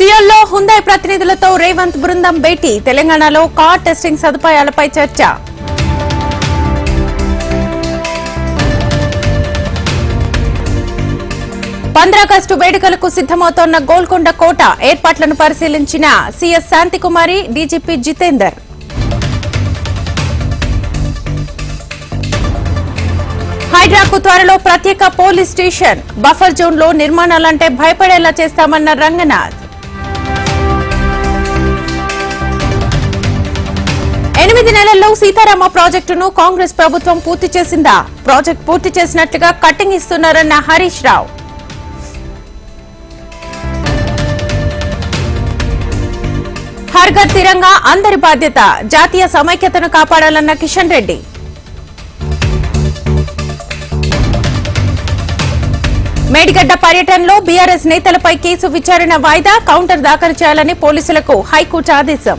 సియోల్లో హుందాయ్ ప్రతినిధులతో రేవంత్ బృందం భేటీ. తెలంగాణలో కార్ టెస్టింగ్ సదుపాయాలపై చర్చ. పంద్రాగస్టు వేడుకలకు సిద్దమవుతోన్న గోల్కొండ కోట ఏర్పాట్లను పరిశీలించిన సీఎస్ శాంతికుమారి డీజీపీ జితేందర్. హైడ్రాకు త్వరలో ప్రత్యేక పోలీస్ స్టేషన్. బఫర్ జోన్లో నిర్మాణాలంటే భయపడేలా చేస్తామన్న రంగనాథ్. ఎనిమిది నెలల్లో సీతారామ ప్రాజెక్టును కాంగ్రెస్ ప్రభుత్వం పూర్తి చేసిందా? ప్రాజెక్ట్ పూర్తి చేసినట్లుగా కట్టింగ్ ఇస్తున్నారన్న హరీష్ రావు. హర్ఘర్ తిరంగా అందరి బాధ్యత జాతీయ సమైక్యతను కాపాడాలన్న కిషన్ రెడ్డి. మేడిగడ్డ పర్యటనలో బీఆర్ఎస్ నేతలపై కేసు విచారణ వాయిదా కౌంటర్ దాఖలు చేయాలని పోలీసులకు హైకోర్టు ఆదేశం.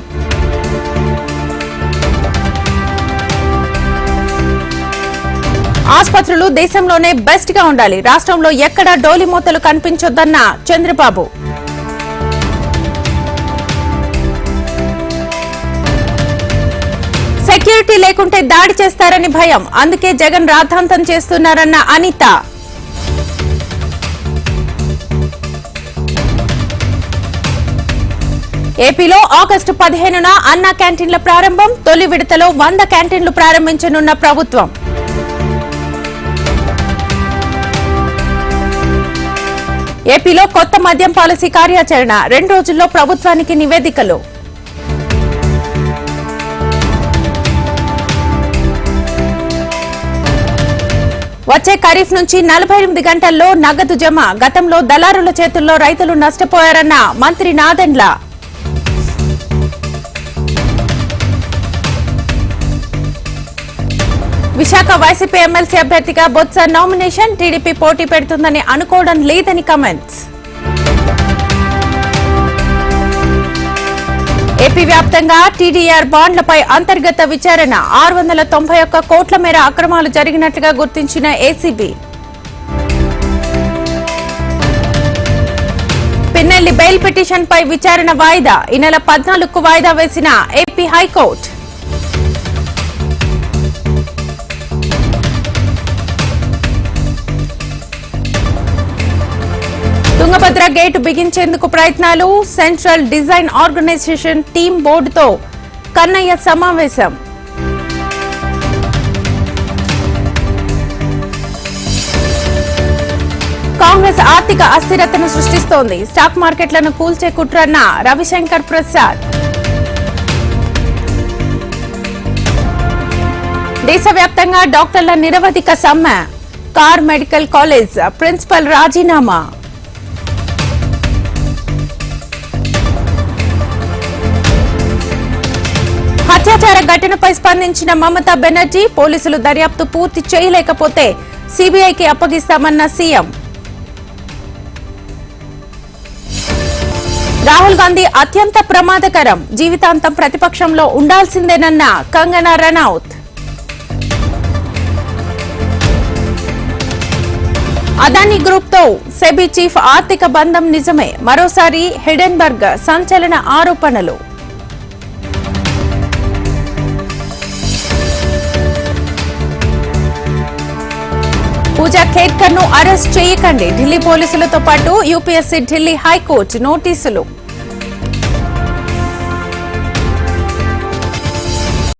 ఆసుపత్రులు దేశంలోనే బెస్ట్గా ఉండాలి. రాష్ట్రంలో ఎక్కడా డోలి మూతలు కనిపించొద్దన్న చంద్రబాబు. సెక్యూరిటీ లేకుంటే దాడి చేస్తారని భయం. అందుకే జగన్ రాద్ధాంతం చేస్తున్నారన్న అనిత. ఏపీలో ఆగస్టు పదిహేనున అన్న క్యాంటీన్ల ప్రారంభం తొలి విడతలో వంద క్యాంటీన్లు ప్రారంభించనున్న ప్రభుత్వం. ఏపీలో కొత్త మద్యం పాలసీ కార్యాచరణ. రెండు రోజుల్లో ప్రభుత్వానికి నివేదికలు. వచ్చే ఖరీఫ్ నుంచి నలభై ఎనిమిది గంటల్లో నగదు జమ. గతంలో దళారుల చేతుల్లో రైతులు నష్టపోయారన్న మంత్రి నాదెండ్ల. విశాఖ వైసీపీ ఎమ్మెల్సీ అభ్యర్థిగా బొత్స నామినేషన్ టీడీపీ పోటీ పెడుతుందని అనుకోవడం లేదని కమెంట్స్ ఏపీ వ్యాప్తంగా టీడీఆర్ బాండ్లపై అంతర్గత విచారణ. ఆరు వందల తొంభై ఒక్క కోట్ల మేర అక్రమాలు జరిగినట్లుగా గుర్తించిన ఏసీబీ. పిన్నెల్లి బెయిల్ పిటిషన్పై విచారణ వాయిదా. ఈ నెల పద్నాలుగుకు వాయిదా వేసిన AP high court. Tungabhadra gate బిగించేందుకు ప్రయత్నాలు సెంట్రల్ డిజైన్ ఆర్గనైజేషన్ టీం బోర్డుతో కన్నయ్య సమావేశం. కాంగ్రెస్ ఆర్థిక అస్థిరతను సృష్టిస్తోంది. స్టాక్ మార్కెట్లను కూల్చే కుట్రన్న రవిశంకర్ ప్రసాద్. దేశవ్యాప్తంగా డాక్టర్ల నిరవధిక సమ్మె. కార్ మెడికల్ కాలేజ్ ప్రిన్సిపల్ రాజీనామా. అత్యాచార ఘటనపై స్పందించిన మమతా బెనర్జీ పోలీసులు దర్యాప్తు పూర్తి చేయలేకపోతే సిబిఐకి అప్పగిస్తామన్న సీఎం. రాహుల్ గాంధీ అత్యంత ప్రమాదకరం. జీవితాంతం ప్రతిపక్షంలో ఉండాల్సిందేనన్న కంగనా రనౌత్. అదానీ గ్రూప్తో సెబీ చీఫ్ ఆర్థిక బంధం నిజమే. మరోసారి హిడెన్బర్గ్ సంచలన ఆరోపణలు. పూజా ఖేడ్కర్ను అరెస్ట్ చేయకండి. ఢిల్లీ పోలీసులతో పాటు యూపీఎస్సీ ఢిల్లీ హైకోర్టు నోటీసులు.